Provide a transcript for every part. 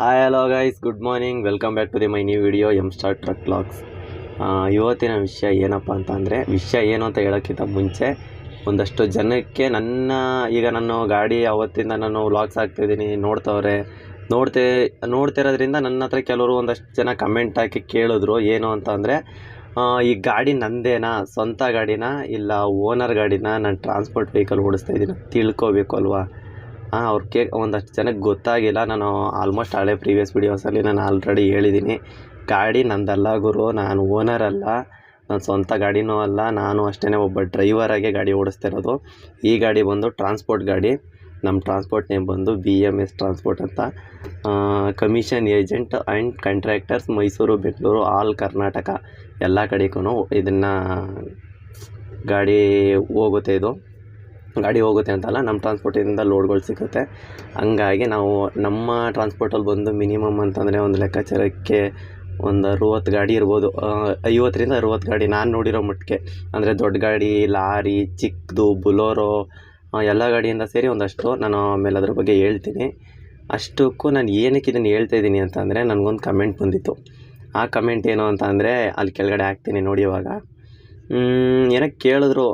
Hi hello guys good morning welcome back to the my new video M star truck logs ಇವತ್ತಿನ ವಿಷಯ ಏನಪ್ಪ ಅಂತ ಅಂದರೆ, ವಿಷಯ ಏನು ಅಂತ ಹೇಳೋಕ್ಕಿಂತ ಮುಂಚೆ ಒಂದಷ್ಟು ಜನಕ್ಕೆ ನನ್ನ, ಈಗ ನಾನು ಗಾಡಿ ಅವತ್ತಿಂದ ನಾನು ವ್ಲಾಗ್ಸ್ ಹಾಕ್ತಿದ್ದೀನಿ ನೋಡ್ತವ್ರೆ. ನೋಡ್ತೆ ನೋಡ್ತಿರೋದ್ರಿಂದ ನನ್ನ ಹತ್ರ ಕೆಲವರು ಒಂದಷ್ಟು ಜನ ಕಮೆಂಟ್ ಹಾಕಿ ಕೇಳಿದ್ರು, ಏನು ಅಂತ ಅಂದರೆ ಈ ಗಾಡಿ ನಂದೇನಾ? ಸ್ವಂತ ಗಾಡಿನಾ? ಇಲ್ಲ ಓನರ್ ಗಾಡಿನ? ನಾನು ಟ್ರಾನ್ಸ್ಪೋರ್ಟ್ ವೆಹಿಕಲ್ ಓಡಿಸ್ತಾ ಇದ್ದೀನಿ ತಿಳ್ಕೊಬೇಕು ಅಲ್ವಾ? ಹಾಂ ಕೇ ಒಂದಷ್ಟು ಜನಕ್ಕೆ ಗೊತ್ತಾಗಿಲ್ಲ. ನಾನು ಆಲ್ಮೋಸ್ಟ್ ಹಳೆ ಪ್ರೀವಿಯಸ್ ವೀಡಿಯೋಸಲ್ಲಿ ನಾನು ಆಲ್ರೆಡಿ ಹೇಳಿದ್ದೀನಿ ಗಾಡಿ ನಂದಲ್ಲ ಗುರು, ನಾನು ಓನರ್ ಅಲ್ಲ. ನನ್ನ ಸ್ವಂತ ಗಾಡಿನೂ ಅಲ್ಲ. ನಾನು ಅಷ್ಟೇ ಒಬ್ಬ ಡ್ರೈವರಾಗೆ ಗಾಡಿ ಓಡಿಸ್ತಿರೋದು ಈ ಗಾಡಿ ಬಂದು ಟ್ರಾನ್ಸ್ಪೋರ್ಟ್ ಗಾಡಿ. ನಮ್ಮ ಟ್ರಾನ್ಸ್ಪೋರ್ಟ್ ನೇಮ್ ಬಂದು ಬಿ ಎಂ ಎಸ್ ಟ್ರಾನ್ಸ್ಪೋರ್ಟ್ ಅಂತ. Commission agent and contractors Mysuru, Bengaluru all Karnataka ಎಲ್ಲ ಕಡೆಗೂ ಇದನ್ನು ಗಾಡಿ ಹೋಗುತ್ತೆ ಇದು. ಗಾಡಿ ಹೋಗುತ್ತೆ ಅಂತಲ್ಲ, ನಮ್ಮ ಟ್ರಾನ್ಸ್ಪೋರ್ಟಿಂದ ಲೋಡ್ಗಳು ಸಿಗುತ್ತೆ. ಹಂಗಾಗಿ ನಾವು ನಮ್ಮ ಟ್ರಾನ್ಸ್ಪೋರ್ಟಲ್ಲಿ ಬಂದು ಮಿನಿಮಮ್ ಅಂತಂದರೆ ಒಂದು ಲೆಕ್ಕಾಚಾರಕ್ಕೆ ಒಂದು ಅರುವತ್ತು ಗಾಡಿ ಇರ್ಬೋದು. ಐವತ್ತರಿಂದ ಅರುವತ್ತು ಗಾಡಿ ನಾನು ನೋಡಿರೋ ಮಟ್ಟಿಗೆ. ಅಂದರೆ ದೊಡ್ಡ ಗಾಡಿ, ಲಾರಿ ಚಿಕ್ಕದು ಬುಲೋರೋ ಎಲ್ಲ ಗಾಡಿಯಿಂದ ಸೇರಿ ಒಂದಷ್ಟು ನಾನು ಆಮೇಲೆ ಅದ್ರ ಬಗ್ಗೆ ಹೇಳ್ತೀನಿ. ಅಷ್ಟಕ್ಕೂ ನಾನು ಏನಕ್ಕೆ ಇದನ್ನು ಹೇಳ್ತಾ ಇದ್ದೀನಿ ಅಂತಂದರೆ, ನನಗೊಂದು ಕಮೆಂಟ್ ಬಂದಿತ್ತು. ಆ ಕಮೆಂಟ್ ಏನು ಅಂತ ಅಂದರೆ ಅಲ್ಲಿ ಕೆಳಗಡೆ ಹಾಕ್ತೀನಿ ನೋಡಿ ಇವಾಗ. ಏನೋ ಕೇಳಿದ್ರು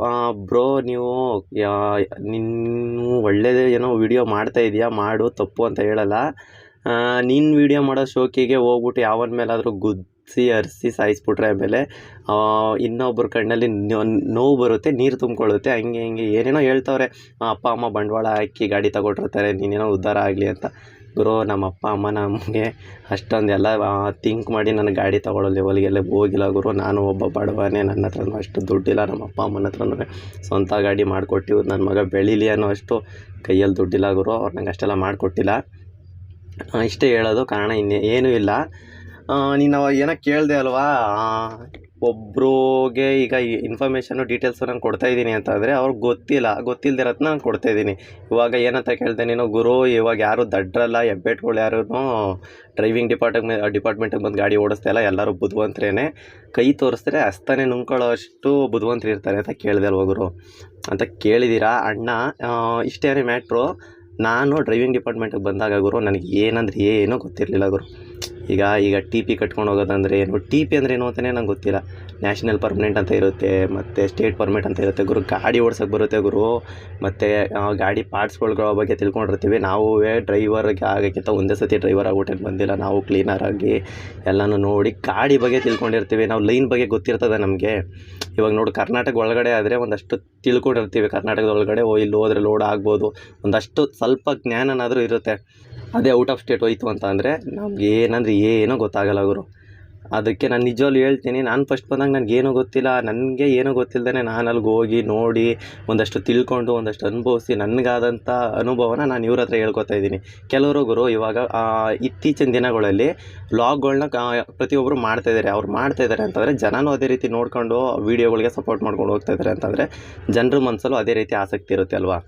ಬ್ರೋ, ನೀವು ನೀನು ಒಳ್ಳೆಯದೇ ಏನೋ ವೀಡಿಯೋ ಇದೆಯಾ? ಮಾಡು, ತಪ್ಪು ಅಂತ ಹೇಳಲ್ಲ. ನೀನು ವೀಡಿಯೋ ಮಾಡೋ ಶೋಕಿಗೆ ಹೋಗ್ಬಿಟ್ಟು ಯಾವನ ಮೇಲಾದರೂ ಗುದ್ದಿಸಿ ಅರಿಸಿ, ಸಾಯಿಸ್ಬಿಟ್ರೆ ಆಮೇಲೆ ಇನ್ನೊಬ್ಬರ ಕಣ್ಣಲ್ಲಿ ನೋವು ಬರುತ್ತೆ, ನೀರು ತುಂಬಿಕೊಳ್ಳುತ್ತೆ, ಹಂಗೆ ಹಿಂಗೆ. ಏನೇನೋ ಹೇಳ್ತವ್ರೆ. ಅಪ್ಪ, ಅಮ್ಮ ಬಂಡವಾಳ ಹಾಕಿ ಗಾಡಿ ತಗೊಟ್ಟಿರ್ತಾರೆ ನೀನೇನೋ ಉದ್ಧಾರ ಆಗಲಿ ಅಂತ. ಗುರು ನಮ್ಮ ಅಪ್ಪ, ಅಮ್ಮ ನಮಗೆ ಅಷ್ಟೊಂದೆಲ್ಲ ಥಿಂಕ್ ಮಾಡಿ ನನ್ನ ಗಾಡಿ ತಗೊಳ್ಳೋ ಲೆವೆಲ್ಗೆಲ್ಲ ಹೋಗಿಲ್ಲ ಗುರು. ನಾನು ಒಬ್ಬ ಬಡವನೇ, ನನ್ನ ಹತ್ರನೂ ಅಷ್ಟು ದುಡ್ಡಿಲ್ಲ. ನಮ್ಮ ಅಪ್ಪ, ಅಮ್ಮನ ಹತ್ರನೂ ಸ್ವಂತ ಗಾಡಿ ಮಾಡಿಕೊಟ್ಟಿವು. ನನ್ನ ಮಗ ಬೆಳೀಲಿ ಅನ್ನೋ ಅಷ್ಟು ಕೈಯಲ್ಲಿ ದುಡ್ಡಿಲ್ಲ ಗುರು. ಅವ್ರು ನಂಗೆ ಅಷ್ಟೆಲ್ಲ ಮಾಡಿಕೊಟ್ಟಿಲ್ಲ. ಇಷ್ಟೇ ಹೇಳೋದು. ಕಾರಣ ಇನ್ನೇ ಏನೂ ಇಲ್ಲ. ನೀನು ಅವಾಗ ಏನೋ ಕೇಳಿದೆ ಅಲ್ವಾ? ಒಬ್ರಿಗೆ ಈಗ ಇನ್ಫಾರ್ಮೇಷನು ಡೀಟೇಲ್ಸು ನಾನು ಕೊಡ್ತಾ ಇದ್ದೀನಿ ಅಂತಂದರೆ ಅವ್ರಿಗೆ ಗೊತ್ತಿಲ್ಲ. ಗೊತ್ತಿಲ್ದಿರೋದನ್ನ ನಾನು ಕೊಡ್ತಾ ಇದ್ದೀನಿ. ಇವಾಗ ಏನಂತ ಕೇಳಿದೆ ನೀನು, ಗುರು, ಇವಾಗ ಯಾರು ದಡ್ರಲ್ಲ, ಹೆಬ್ಬೆಟ್ಗಳು ಯಾರೂ ಡ್ರೈವಿಂಗ್ ಡಿಪಾರ್ಟ್ಮೆಂಟ್ ಡಿಪಾರ್ಟ್ಮೆಂಟಿಗೆ ಬಂದು ಗಾಡಿ ಓಡಿಸ್ತಾ ಇಲ್ಲ. ಎಲ್ಲರೂ ಬುದ್ಧಿವಂತರೇನೆ ಕೈ ತೋರಿಸಿದ್ರೆ ಅಸ್ತಾನೆ ನುಂಗ್ಕೊಳ್ಳೋ ಅಷ್ಟು ಬುದ್ಧಿವಂತರು ಇರ್ತಾರೆ ಅಂತ ಕೇಳಿದೆ ಅಲ್ವ ಗುರು? ಅಂತ ಕೇಳಿದ್ದೀರಾ ಅಣ್ಣ ಇಷ್ಟೇ ಮ್ಯಾಟ್ರು ನಾನು ಡ್ರೈವಿಂಗ್ ಡಿಪಾರ್ಟ್ಮೆಂಟಿಗೆ ಬಂದಾಗ ಗುರು, ನನಗೆ ಏನಂದ್ರೆ ಏನೂ ಗೊತ್ತಿರಲಿಲ್ಲ ಗುರು. ಈಗ ಈಗ ಟಿ ಪಿ ಕಟ್ಕೊಂಡು ಹೋಗೋದಂದ್ರೆ ಏನು? ಟಿ ಪಿ ಅಂದ್ರೆ ಏನು ಅಂತಲೇ ನಂಗೆ ಗೊತ್ತಿಲ್ಲ. ನ್ಯಾಷನಲ್ ಪರ್ಮನೆಂಟ್ ಅಂತ ಇರುತ್ತೆ, ಮತ್ತು ಸ್ಟೇಟ್ ಪರ್ಮಿಟ್ ಅಂತ ಇರುತ್ತೆ. ಗುರು, ಗಾಡಿ ಓಡ್ಸೋಕ್ಕೆ ಬರುತ್ತೆ ಗುರು. ಮತ್ತು ಗಾಡಿ ಪಾರ್ಟ್ಸ್ಗಳ ಬಗ್ಗೆ ತಿಳ್ಕೊಂಡಿರ್ತೀವಿ. ನಾವು ಡ್ರೈವರ್ಗೆ ಆಗೋಕ್ಕಿಂತ ಒಂದೇ ಸತಿ ಡ್ರೈವರ್ ಆಗ್ಬಿಟ್ಟು ಬಂದಿಲ್ಲ. ನಾವು ಕ್ಲೀನರ್ ಆಗಿ ಎಲ್ಲನೂ ನೋಡಿ ಗಾಡಿ ಬಗ್ಗೆ ತಿಳ್ಕೊಂಡಿರ್ತೀವಿ. ನಾವು ಲೈನ್ ಬಗ್ಗೆ ಗೊತ್ತಿರ್ತದೆ ನಮಗೆ. ಇವಾಗ ನೋಡಿ ಕರ್ನಾಟಕ ಒಳಗಡೆ ಆದರೆ ಒಂದಷ್ಟು ತಿಳ್ಕೊಂಡಿರ್ತೀವಿ. ಕರ್ನಾಟಕದ ಒಳಗಡೆ, ಓ, ಇಲ್ಲಿ ಹೋದ್ರೆ ಲೋಡ್ ಆಗ್ಬೋದು. ಒಂದಷ್ಟು ಸ್ವಲ್ಪ ಜ್ಞಾನನಾದರೂ ಇರುತ್ತೆ. ಅದೇ ಔಟ್ ಆಫ್ ಸ್ಟೇಟ್ ಹೋಯ್ತು ಅಂತ ಅಂದರೆ ನಮ್ಗೆ ಏನಂದ್ರೆ ಏನೂ ಗೊತ್ತಾಗಲ್ಲ ಗುರು. ಅದಕ್ಕೆ ನಾನು ನಿಜವಾಗ್ಲೂ ಹೇಳ್ತೀನಿ, ನಾನು ಫಸ್ಟ್ ಬಂದಾಗ ನನಗೇನೂ ಗೊತ್ತಿಲ್ಲ, ನನಗೆ ಏನೂ ಗೊತ್ತಿಲ್ಲದೇ ನಾನು ಅಲ್ಲಿಗೆ ಹೋಗಿ ನೋಡಿ, ಒಂದಷ್ಟು ತಿಳ್ಕೊಂಡು, ಒಂದಷ್ಟು ಅನುಭವಿಸಿ ನನಗಾದಂಥ ಅನುಭವನ ನಾನು ಇವ್ರ ಹತ್ರ ಹೇಳ್ಕೊತಾ ಇದ್ದೀನಿ. ಕೆಲವರು ಗುರು ಇವಾಗ ಇತ್ತೀಚಿನ ದಿನಗಳಲ್ಲಿ ವ್ಲಾಗ್ಗಳನ್ನ ಪ್ರತಿಯೊಬ್ಬರು ಮಾಡ್ತಾ ಇದ್ದಾರೆ ಅವ್ರು ಮಾಡ್ತಾ ಇದ್ದಾರೆ ಅಂತಂದರೆ ಜನನೂ ಅದೇ ರೀತಿ ನೋಡ್ಕೊಂಡು ವೀಡಿಯೋಗಳಿಗೆ ಸಪೋರ್ಟ್ ಮಾಡ್ಕೊಂಡು ಹೋಗ್ತಾ ಇದ್ದಾರೆ ಅಂತಂದರೆ ಜನರ ಮನಸ್ಸಲ್ಲೂ ಅದೇ ರೀತಿ ಆಸಕ್ತಿ ಇರುತ್ತೆ ಅಲ್ವಾ?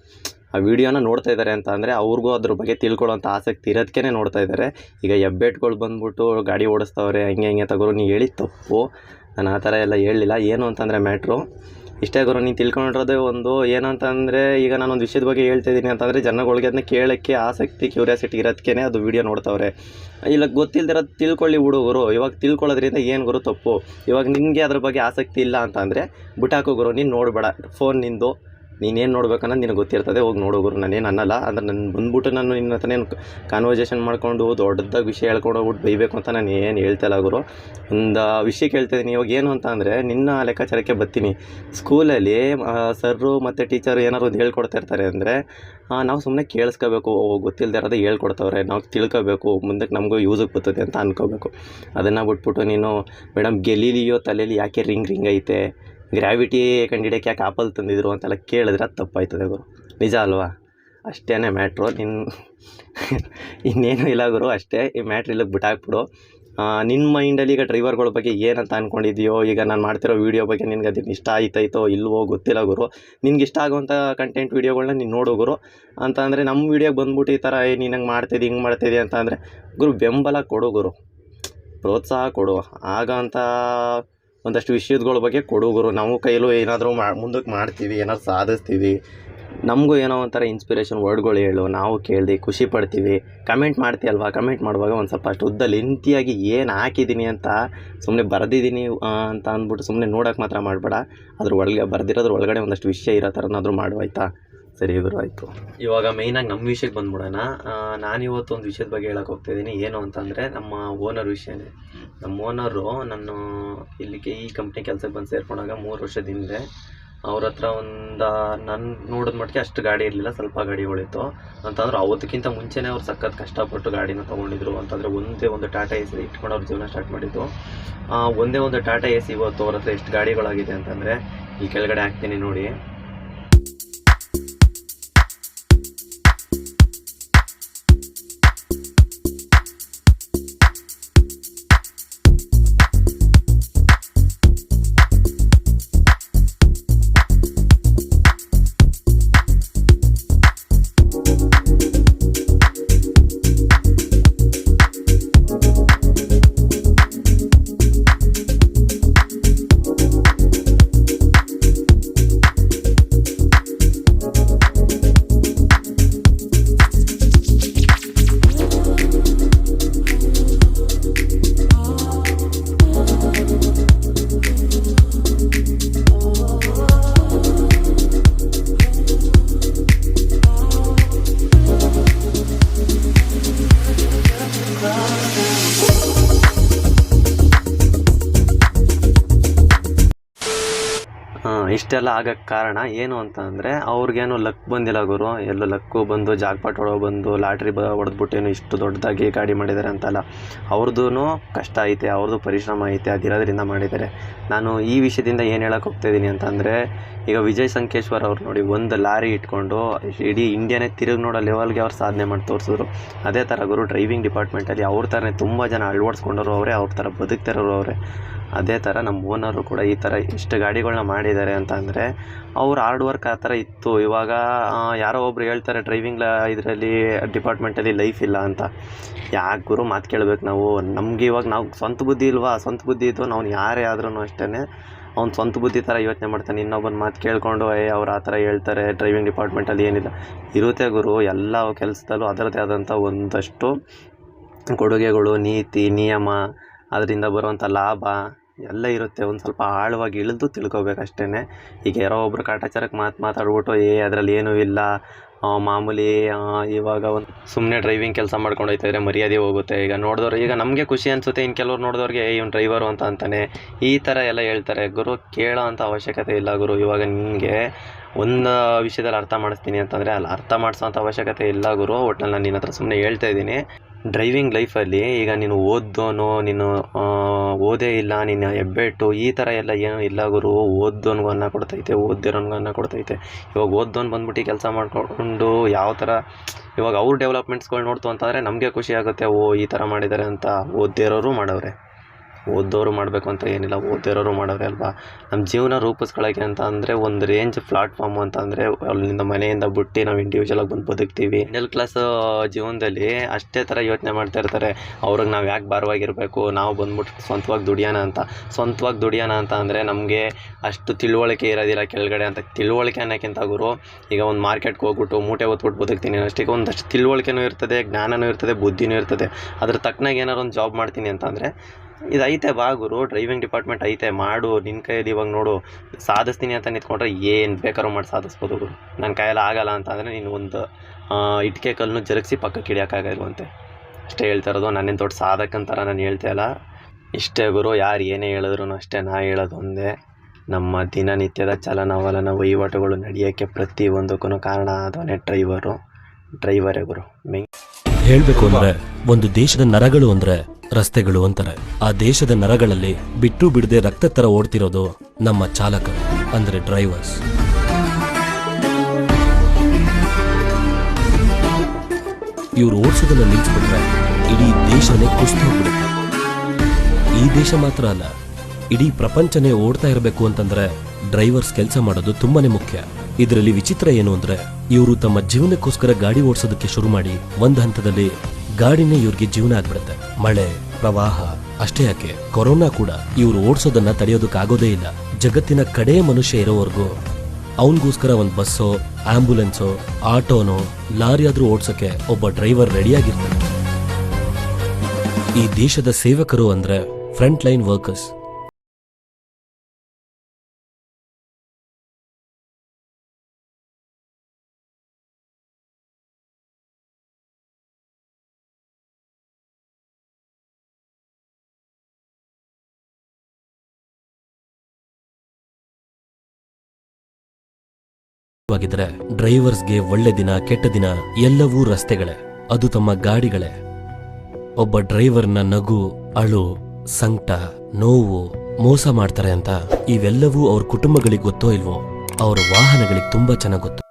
ಆ ವಿಡಿಯೋನ ನೋಡ್ತಾ ಇದ್ದಾರೆ ಅಂತ ಅಂದರೆ ಅವ್ರಿಗೂ ಅದ್ರ ಬಗ್ಗೆ ತಿಳ್ಕೊಳ್ಳೋಂಥ ಆಸಕ್ತಿ ಇರೋದಕ್ಕೇ ನೋಡ್ತಾ ಇದ್ದಾರೆ ಈಗ ಹೆಬ್ಬೆಟ್ಗಳು ಬಂದ್ಬಿಟ್ಟು ಗಾಡಿ ಓಡಿಸ್ತವ್ರೆ, ಹಂಗೆ ಹಂಗೆ ತಗೋರು ನೀ ಹೇಳಿ ತಪ್ಪು. ನಾನು ಆ ಥರ ಎಲ್ಲ ಹೇಳಲಿಲ್ಲ. ಏನು ಅಂತಂದರೆ ಮ್ಯಾಟ್ರು. ಇಷ್ಟೇ ಗುರು ನೀನು ತಿಳ್ಕೊಂಡಿರೋದೇ ಒಂದು. ಏನಂತಂದರೆ ಈಗ ನಾನೊಂದು ವಿಷಯದ ಬಗ್ಗೆ ಹೇಳ್ತಾ ಇದ್ದೀನಿ ಅಂತಂದರೆ ಜನಗಳಿಗೆ ಅದನ್ನ ಕೇಳೋಕ್ಕೆ ಆಸಕ್ತಿ, ಕ್ಯೂರಿಯಾಸಿಟಿ ಇರೋದಕ್ಕೇ ಅದು ವಿಡಿಯೋ ನೋಡ್ತವ್ರೆ. ಇಲ್ಲ, ಗೊತ್ತಿಲ್ದಿರೋದು ತಿಳ್ಕೊಳ್ಳಿ ಹುಡುಗರು ಇವಾಗ ತಿಳ್ಕೊಳ್ಳೋದ್ರಿಂದ ಏನು ಗುರು ತಪ್ಪು? ಇವಾಗ ನಿನಗೆ ಅದ್ರ ಬಗ್ಗೆ ಆಸಕ್ತಿ ಇಲ್ಲ ಅಂತಂದರೆ ಬಿಟ್ಟಾಕು ಗುರು. ನೀನು ನೋಡಬೇಡ. ಫೋನ್ ನಿಂದು. ನೀನೇನು ನೋಡ್ಬೇಕನ್ನೋದು ನಿನಗೆ ಗೊತ್ತಿರ್ತದೆ, ಹೋಗಿ ನೋಡೋಗ್ರು ಗುರು, ನಾನೇನು ಅನ್ನಲ್ಲ. ಅಂದ್ರೆ ನಾನು ಬಂದ್ಬಿಟ್ಟು ನಾನು ನಿನ್ನ ಹತ್ರನೇ ಕಾನ್ವರ್ಸೇಷನ್ ಮಾಡ್ಕೊಂಡು ದೊಡ್ಡದಾಗಿ ವಿಷಯ ಹೇಳ್ಕೊಂಡು ಹೋಗ್ಬಿಟ್ಟು ಬೈಬೇಕು ಅಂತ ನಾನು ಏನು ಹೇಳ್ತಿಲ್ಲ ಗುರು. ಒಂದು ವಿಷಯ ಕೇಳ್ತಾಯಿದ್ದೀನಿ ಇವಾಗ ಏನು ಅಂತ ಅಂದರೆ ನಿನ್ನ ಲೆಕ್ಕಾಚಾರಕ್ಕೆ ಬರ್ತೀನಿ. ಸ್ಕೂಲಲ್ಲಿ ಸರ್ರು ಮತ್ತು ಟೀಚರು ಏನಾದ್ರು ಒಂದು ಹೇಳ್ಕೊಡ್ತಾ ಇರ್ತಾರೆ ಅಂದರೆ ನಾವು ಸುಮ್ಮನೆ ಕೇಳಿಸ್ಕೋಬೇಕು. ಗೊತ್ತಿಲ್ಲದೆ ಇರೋದು ಹೇಳ್ಕೊಡ್ತವ್ರೆ. ನಾವು ತಿಳ್ಕೋಬೇಕು. ಮುಂದಕ್ಕೆ ನಮಗೂ ಯೂಸಿಗೆ ಬರ್ತದೆ ಅಂತ ಅನ್ಕೋಬೇಕು. ಅದನ್ನು ಬಿಟ್ಬಿಟ್ಟು ನೀನು ಮೇಡಮ್ ಗೆಲೀಲಿಯೋ ತಲೆಯಲ್ಲಿ ಯಾಕೆ ರಿಂಗ್ ರಿಂಗ್ ಐತೆ? ಗ್ರಾವಿಟಿ ಕಂಡಿಡಿಯೋಕೆ ಯಾಕೆ ಆಪಲ್ ತಂದಿದ್ರು ಅಂತೆಲ್ಲ ಕೇಳಿದ್ರೆ ಅದು ತಪ್ಪಾಯ್ತದೆ ಗುರು. ನಿಜ ಅಲ್ವಾ? ಅಷ್ಟೇ ಮ್ಯಾಟ್ರು ನಿನ್ನ ಇನ್ನೇನು ಇಲ್ಲ ಗುರು, ಅಷ್ಟೇ ಈ ಮ್ಯಾಟ್ರ್ ಇಲ್ಲಿಗೆ ಬಿಟ್ಟಾಕ್ಬಿಡು. ನಿನ್ನ ಮೈಂಡಲ್ಲಿ ಈಗ ಡ್ರೈವರ್ಗಳ ಬಗ್ಗೆ ಏನಂತ ಅಂದ್ಕೊಂಡಿದ್ಯೋ ಈಗ ನಾನು ಮಾಡ್ತಿರೋ ವೀಡಿಯೋ ಬಗ್ಗೆ ನಿನಗೆ ಅದನ್ನು ಇಷ್ಟ ಆಯ್ತಾಯ್ತೋ ಇಲ್ವೋ ಗೊತ್ತಿಲ್ಲ ಗುರು. ನಿನ್ಗೆ ಇಷ್ಟ ಆಗುವಂಥ ಕಂಟೆಂಟ್ ವೀಡಿಯೋಗಳನ್ನ ನೀನು ನೋಡು ಗುರು. ಅಂತ ಅಂದರೆ ನಮ್ಮ ವೀಡಿಯೋಗೆ ಬಂದ್ಬಿಟ್ಟು ಈ ಥರ ಏ, ನೀನು ಹಂಗೆ ಮಾಡ್ತಿದ್ದಿ, ಹಿಂಗೆ ಮಾಡ್ತಿದ್ದಿ ಅಂತ ಅಂದರೆ ಗುರು ಬೆಂಬಲ ಕೊಡು ಗುರು. ಪ್ರೋತ್ಸಾಹ ಕೊಡು. ಆಗ ಅಂತ ಒಂದಷ್ಟು ವಿಷಯಗಳ ಬಗ್ಗೆ ಕೊಡುಗರು ನಾವು ಕೈಲೂ ಏನಾದರೂ ಮಾ ಮುಂದಕ್ಕೆ ಮಾಡ್ತೀವಿ, ಏನಾದ್ರು ಸಾಧಿಸ್ತೀವಿ. ನಮಗೂ ಏನೋ ಒಂಥರ ಇನ್ಸ್ಪಿರೇಷನ್ ವರ್ಡ್ಗಳು ಹೇಳು. ನಾವು ಕೇಳಿದೆ, ಖುಷಿ ಪಡ್ತೀವಿ. ಕಮೆಂಟ್ ಮಾಡ್ತೀಯಲ್ವಾ? ಕಮೆಂಟ್ ಮಾಡುವಾಗ ಒಂದು ಸ್ವಲ್ಪ ಅಷ್ಟು ಉದ್ದ ಲೆಂತಿಯಾಗಿ ಏನು ಹಾಕಿದ್ದೀನಿ ಅಂತ ಸುಮ್ಮನೆ ಬರೆದಿದ್ದೀನಿ ಅಂತ ಅಂದ್ಬಿಟ್ಟು ಸುಮ್ಮನೆ ನೋಡೋಕೆ ಮಾತ್ರ ಮಾಡಬೇಡ. ಅದ್ರ ಒಳಗೆ, ಬರೆದಿರೋದ್ರ ಒಳಗಡೆ ಒಂದಷ್ಟು ವಿಷಯ ಇರೋ ಥರನಾದರೂ ಮಾಡು, ಆಯಿತಾ? ಸರಿ ಗುರು ಆಯಿತು ಇವಾಗ ಮೇಯ್ನಾಗಿ ನಮ್ಮ ವಿಷಯಕ್ಕೆ ಬಂದ್ಬಿಡೋಣ. ನಾನು ಇವತ್ತು ಒಂದು ವಿಷಯದ ಬಗ್ಗೆ ಹೇಳಕ್ಕೆ ಹೋಗ್ತಿದ್ದೀನಿ ಏನು ಅಂತಂದರೆ ನಮ್ಮ ಓನರ್ ವಿಷಯನೇ. ನಮ್ಮ ಓನರು ನಾನು ಇಲ್ಲಿಗೆ ಈ ಕಂಪ್ನಿ ಕೆಲಸಕ್ಕೆ ಬಂದು ಸೇರ್ಕೊಂಡಾಗ ಮೂರು ವರ್ಷದ ಹಿಂದೆ ಅವ್ರ ಹತ್ರ ಒಂದು ನನ್ನ ನೋಡಿದ ಮಟ್ಟಿಗೆ ಅಷ್ಟು ಗಾಡಿ ಇರಲಿಲ್ಲ, ಸ್ವಲ್ಪ ಗಾಡಿಗಳಿತ್ತು ಅಂತಂದ್ರೆ ಅವತ್ತಕ್ಕಿಂತ ಮುಂಚೆನೇ ಅವ್ರು ಸಖತ್ ಕಷ್ಟಪಟ್ಟು ಗಾಡಿನ ತೊಗೊಂಡಿದ್ರು. ಅಂತಂದರೆ ಒಂದೇ ಒಂದು ಟಾಟಾ ಎ ಸಿ ಇಟ್ಕೊಂಡು ಅವ್ರ ಜೀವನ ಸ್ಟಾರ್ಟ್ ಮಾಡಿದ್ದು. ಒಂದೇ ಒಂದು ಟಾಟಾ ಎ ಸಿ ಇವತ್ತು ಅವ್ರ ಹತ್ರ ಎಷ್ಟು ಗಾಡಿಗಳಾಗಿದೆ ಅಂತಂದರೆ, ಈ ಕೆಳಗಡೆ ಹಾಕ್ತೀನಿ ನೋಡಿ. ಇಷ್ಟೆಲ್ಲ ಆಗಕ್ಕೆ ಕಾರಣ ಏನು ಅಂತ ಅಂದರೆ ಅವ್ರಿಗೇನು ಲಕ್ ಬಂದಿಲ್ಲ ಗುರು. ಎಲ್ಲೋ ಲಕ್ಕು ಬಂದು ಜಾಕ್ಪಾಟ್ ಹೊಡೋ ಬಂದು ಲಾಟ್ರಿ ಬ ಹೊಡೆದ್ಬಿಟ್ಟೇನು ಇಷ್ಟು ದೊಡ್ಡದಾಗಿ ಗಾಡಿ ಮಾಡಿದ್ದಾರೆ ಅಂತಲ್ಲ. ಅವ್ರದ್ದು ಕಷ್ಟ ಐತೆ ಅವ್ರದ್ದು ಪರಿಶ್ರಮ ಐತೆ ಅದಿರೋದ್ರಿಂದ ಮಾಡಿದ್ದಾರೆ ನಾನು ಈ ವಿಷಯದಿಂದ ಏನು ಹೇಳಕ್ಕೆ ಹೋಗ್ತಾಯಿದ್ದೀನಿ ಅಂತಂದರೆ, ಈಗ ವಿಜಯ್ ಸಂಕೇಶ್ವರ್ ಅವ್ರು ನೋಡಿ ಒಂದು ಲಾರಿ ಇಟ್ಕೊಂಡು ಇಡೀ ಇಂಡಿಯಾನೇ ತಿರುಗಿ ನೋಡೋ ಲೆವೆಲ್ಗೆ ಅವ್ರು ಸಾಧನೆ ಮಾಡಿ ತೋರಿಸಿದ್ರು. ಅದೇ ಥರ ಗುರು ಡ್ರೈವಿಂಗ್ ಡಿಪಾರ್ಟ್ಮೆಂಟಲ್ಲಿ ಅವ್ರ ಥರನೇ ತುಂಬ ಜನ ಅಳವಡಿಸ್ಕೊಂಡವ್ರು ಅವರೇ, ಅವ್ರ ಥರ ಬದುಕ್ತಿರೋರು ಅವರೇ. ಅದೇ ಥರ ನಮ್ಮ ಓನರು ಕೂಡ ಈ ಥರ ಇಷ್ಟು ಗಾಡಿಗಳನ್ನ ಮಾಡಿದ್ದಾರೆ ಅಂತ ಅಂದರೆ ಅವ್ರ ಹಾರ್ಡ್ ವರ್ಕ್ ಆ ಥರ ಇತ್ತು. ಇವಾಗ ಯಾರೋ ಒಬ್ರು ಹೇಳ್ತಾರೆ ಡ್ರೈವಿಂಗ್ ಇದರಲ್ಲಿ ಡಿಪಾರ್ಟ್ಮೆಂಟಲ್ಲಿ ಲೈಫ್ ಇಲ್ಲ ಅಂತ. ಯಾಕೆ ಗುರು ಮಾತು ಕೇಳಬೇಕು ನಾವು? ನಮ್ಗೆ ಇವಾಗ ನಾವು ಸ್ವಂತ ಬುದ್ಧಿ ಇಲ್ವಾ? ಸ್ವಂತ ಬುದ್ಧಿ ಇದ್ದು ನಾವು ಯಾರೇ ಆದ್ರೂ ಅಷ್ಟೇ ಅವ್ನು ಸ್ವಂತ ಬುದ್ಧಿ ಥರ ಯೋಚನೆ ಮಾಡ್ತಾನೆ. ಇನ್ನೊಬ್ಬನ ಮಾತು ಕೇಳ್ಕೊಂಡು, ಏ, ಅವ್ರು ಆ ಥರ ಹೇಳ್ತಾರೆ ಡ್ರೈವಿಂಗ್ ಡಿಪಾರ್ಟ್ಮೆಂಟಲ್ಲಿ ಏನಿಲ್ಲ. ಇರುತ್ತೆ ಗುರು, ಎಲ್ಲ ಕೆಲಸದಲ್ಲೂ ಅದರದ್ದೇ ಆದಂಥ ಒಂದಷ್ಟು ಕೊಡುಗೆಗಳು, ನೀತಿ, ನಿಯಮ ಅದರಿಂದ ಬರುವಂಥ ಲಾಭ ಎಲ್ಲ ಇರುತ್ತೆ. ಒಂದು ಸ್ವಲ್ಪ ಆಳವಾಗಿ ಇಳಿದು ತಿಳ್ಕೊಬೇಕಷ್ಟೇ ಈಗ ಯಾರೋ ಒಬ್ಬರು ಕಾಟಾಚಾರಕ್ಕೆ ಮಾತು ಮಾತಾಡ್ಬಿಟ್ಟು, ಏ, ಅದರಲ್ಲಿ ಏನೂ ಇಲ್ಲ. ಮಾಮೂಲಿ ಇವಾಗ ಒಂದು ಸುಮ್ಮನೆ ಡ್ರೈವಿಂಗ್ ಕೆಲಸ ಮಾಡ್ಕೊಂಡು ಹೋಗ್ತಾಯಿದ್ರೆ ಮರ್ಯಾದೆ ಹೋಗುತ್ತೆ. ಈಗ ನೋಡಿದವ್ರು, ಈಗ ನಮಗೆ ಖುಷಿ ಅನಿಸುತ್ತೆ ಇನ್ನು ಕೆಲವ್ರು ನೋಡಿದವ್ರಿಗೆ ಇವ್ನು ಡ್ರೈವರು ಅಂತ ಅಂತಾನೆ. ಈ ಥರ ಎಲ್ಲ ಹೇಳ್ತಾರೆ. ಗುರು, ಕೇಳೋ ಅಂತ ಅವಶ್ಯಕತೆ ಇಲ್ಲ ಗುರು. ಇವಾಗ ನಿಮಗೆ ಒಂದು ವಿಷಯದಲ್ಲಿ ಅರ್ಥ ಮಾಡಿಸ್ತೀನಿ ಅಂತಂದರೆ, ಅಲ್ಲಿ ಅರ್ಥ ಮಾಡಿಸೋಂಥ ಅವಶ್ಯಕತೆ ಇಲ್ಲ ಗುರು. ಒಟ್ನಲ್ಲಿ ನಾನು ನಿನ್ನ ಹತ್ರ ಸುಮ್ಮನೆ ಹೇಳ್ತಾ ಇದ್ದೀನಿ. ಡ್ರೈವಿಂಗ್ ಲೈಫಲ್ಲಿ ಈಗ ನೀನು ಓದ್ದೋನು, ನೀನು ಓದೇ ಇಲ್ಲ, ನೀನು ಹೆಬ್ಬೆಟ್ಟು, ಈ ಥರ ಎಲ್ಲ ಏನೂ ಇಲ್ಲ ಗುರು. ಓದ್ದೋನ್ಗೂ ಅನ್ನ ಕೊಡ್ತೈತೆ ಓದಿರೋನ್ಗೂ ಅನ್ನ ಕೊಡ್ತೈತೆ. ಇವಾಗ ಓದ್ದೋನು ಬಂದ್ಬಿಟ್ಟು ಕೆಲಸ ಮಾಡಿಕೊಂಡು ಯಾವ ಥರ, ಇವಾಗ ಅವ್ರ ಡೆವಲಪ್ಮೆಂಟ್ಸ್ಗಳು ನೋಡ್ತು ಅಂತಂದರೆ ನಮಗೆ ಖುಷಿ ಆಗುತ್ತೆ, ಓ, ಈ ಥರ ಮಾಡಿದ್ದಾರೆ ಅಂತ. ಓದಿರೋರು ಮಾಡವ್ರೆ. ಓದೋರು ಮಾಡಬೇಕು ಅಂತ ಏನಿಲ್ಲ ಓದಿರೋರು ಮಾಡೋರೆ ಅಲ್ವಾ? ನಮ್ಮ ಜೀವನ ರೂಪಿಸ್ಕೊಳ್ಳೋಕೆ ಅಂತ ಅಂದರೆ ಒಂದು ರೇಂಜ್ ಪ್ಲಾಟ್ಫಾರ್ಮ್ ಅಂತ ಅಂದರೆ ಅಲ್ಲಿಂದ ಮನೆಯಿಂದ ಬಿಟ್ಟು ನಾವು ಇಂಡಿವಿಜುವಲಾಗಿ ಬಂದು ಬದುಕ್ತೀವಿ. ಮಿಡಲ್ ಕ್ಲಾಸ್ ಜೀವನದಲ್ಲಿ ಅಷ್ಟೇ ಥರ ಯೋಚನೆ ಮಾಡ್ತಾ ಇರ್ತಾರೆ. ಅವ್ರಿಗೆ ನಾವು ಯಾಕೆ ಭಾರವಾಗಿರಬೇಕು? ನಾವು ಬಂದ್ಬಿಟ್ಟು ಸ್ವಂತವಾಗಿ ದುಡಿಯೋಣ ಅಂತ. ಸ್ವಂತವಾಗಿ ದುಡಿಯೋಣ ಅಂತ ಅಂದರೆ ನಮಗೆ ಅಷ್ಟು ತಿಳುವಳಿಕೆ ಇರೋದಿಲ್ಲ ಕೆಳಗಡೆ ಅಂತ. ತಿಳುವಳಿಕೆ ಅನ್ನೋಕ್ಕಿಂತ ಗುರು, ಈಗ ಒಂದು ಮಾರ್ಕೆಟ್ಗೆ ಹೋಗ್ಬಿಟ್ಟು ಮೂಟೆ ಹೊತ್ಬಿಟ್ಟು ಬದುಕ್ತೀನಿ. ಅಷ್ಟೇ ಒಂದಷ್ಟು ತಿಳುವಳಿಕೆನೂ ಇರ್ತದೆ, ಜ್ಞಾನನೂ ಇರ್ತದೆ, ಬುದ್ಧಿನೂ ಇರ್ತದೆ. ಅದ್ರ ತಕ್ಕನಾಗ ಏನಾರು ಒಂದು ಜಾಬ್ ಮಾಡ್ತೀನಿ ಅಂತಂದರೆ ಇದು ಐತೆ ಬಾ ಗುರು ಡ್ರೈವಿಂಗ್ ಡಿಪಾರ್ಟ್ಮೆಂಟ್ ಐತೆ, ಮಾಡು ನಿನ್ನ ಕೈಯಲ್ಲಿ ಇವಾಗ ನೋಡು, ಸಾಧಿಸ್ತೀನಿ ಅಂತ ನಿಂತ್ಕೊಂಡ್ರೆ ಏನು ಬೇಕಾದ್ರೂ ಮಾಡಿ ಸಾಧಿಸ್ಬೋದು ಗುರು. ನನ್ನ ಕೈಯಲ್ಲಿ ಆಗಲ್ಲ ಅಂತ ಅಂದರೆ ನೀನು ಒಂದು ಇಟ್ಕೆ ಕಲ್ಲನ್ನು ಜರುಗಿಸಿ ಪಕ್ಕಕ್ಕೆ ಹಿಡಿಯೋಕ್ಕಾಗಲ್ವಂತೆ ಅಷ್ಟೇ ಹೇಳ್ತಾ ಇರೋದು ನಾನೇನು ದೊಡ್ಡ ಸಾಧಕಂತಾರ ನಾನು ಹೇಳ್ತಾ ಇಲ್ಲ. ಇಷ್ಟೇ ಗುರು, ಯಾರು ಏನೇ ಹೇಳಿದ್ರು ಅಷ್ಟೇ ನಾ ಹೇಳೋದು ಒಂದೇ. ನಮ್ಮ ದಿನನಿತ್ಯದ ಚಲನವಲನ ವಹಿವಾಟುಗಳು ನಡೆಯೋಕ್ಕೆ ಪ್ರತಿಯೊಂದಕ್ಕೂ ಕಾರಣ ಆದವನೇ ಡ್ರೈವರು ಡ್ರೈವರೇ ಗುರು. ಮೇನ್ ಹೇಳ್ಬೇಕು ಅಂದ್ರೆ ಒಂದು ದೇಶದ ನರಗಳು ಅಂದ್ರೆ ರಸ್ತೆಗಳು ಅಂತಾರೆ. ಆ ದೇಶದ ನರಗಳಲ್ಲಿ ಬಿಟ್ಟು ಬಿಡದೆ ರಕ್ತ ತರ ಓಡ್ತಿರೋದು ನಮ್ಮ ಚಾಲಕ ಅಂದ್ರೆ ಡ್ರೈವರ್ಸ್ ಇವ್ರು ಓಡಿಸೋದನ್ನ ನಿಲ್ಸ್ಬಿಟ್ರೆ ಇಡೀ ದೇಶನೇ ಕುಸ್ತು ಹೋಗ್ಬಿಡುತ್ತೆ ಈ ದೇಶ ಮಾತ್ರ ಅಲ್ಲ, ಇಡೀ ಪ್ರಪಂಚನೇ ಓಡ್ತಾ ಇರಬೇಕು ಅಂತಂದ್ರೆ ಡ್ರೈವರ್ಸ್ ಕೆಲಸ ಮಾಡೋದು ತುಂಬಾನೇ ಮುಖ್ಯ. ಇದರಲ್ಲಿ ವಿಚಿತ್ರ ಏನು ಅಂದ್ರೆ ಇವರು ತಮ್ಮ ಜೀವನಕ್ಕೋಸ್ಕರ ಗಾಡಿ ಓಡಿಸೋದಕ್ಕೆ ಶುರು ಮಾಡಿ ಒಂದ್ ಹಂತದಲ್ಲಿ ಗಾಡಿನೇ ಇವ್ರಿಗೆ ಜೀವನ ಆಗ್ಬಿಡುತ್ತೆ. ಮಳೆ, ಪ್ರವಾಹ, ಅಷ್ಟೇ ಯಾಕೆ, ಕೊರೋನಾ ಕೂಡ ಇವರು ಓಡಿಸೋದನ್ನ ತಡೆಯೋದಕ್ಕಾಗೋದೇ ಇಲ್ಲ. ಜಗತ್ತಿನ ಕಡೇ ಮನುಷ್ಯ ಇರೋವರೆಗೂ ಅವನಿಗೋಸ್ಕರ ಒಂದು ಬಸ್ಸೋ ಆಂಬ್ಯುಲೆನ್ಸೋ ಆಟೋನೋ, ಲಾರಿ ಆದ್ರೂ ಓಡ್ಸೋಕೆ ಒಬ್ಬ ಡ್ರೈವರ್ ರೆಡಿಯಾಗಿರ್ತಾನೆ. ಈ ದೇಶದ ಸೇವಕರು ಅಂದ್ರೆ ಫ್ರಂಟ್ ಲೈನ್ ವರ್ಕರ್ಸ್. ವಾಗಿದ್ರೆ ಡ್ರೈವರ್ಸ್ಗೆ ಒಳ್ಳೆ ದಿನ, ಕೆಟ್ಟ ದಿನ ಎಲ್ಲವೂ ರಸ್ತೆಗಳೇ. ಅದು ತಮ್ಮ ಗಾಡಿಗಳೇ. ಒಬ್ಬ ಡ್ರೈವರ್ನ ನಗು, ಅಳು, ಸಂಕಟ, ನೋವು ಮೋಸ ಮಾಡ್ತಾರೆ ಅಂತ ಇವೆಲ್ಲವೂ ಅವ್ರ ಕುಟುಂಬಗಳಿಗೆ ಗೊತ್ತೋ ಇಲ್ವೋ? ಅವ್ರ ವಾಹನಗಳಿಗೆ ತುಂಬಾ ಚೆನ್ನಾಗಿ ಗೊತ್ತು.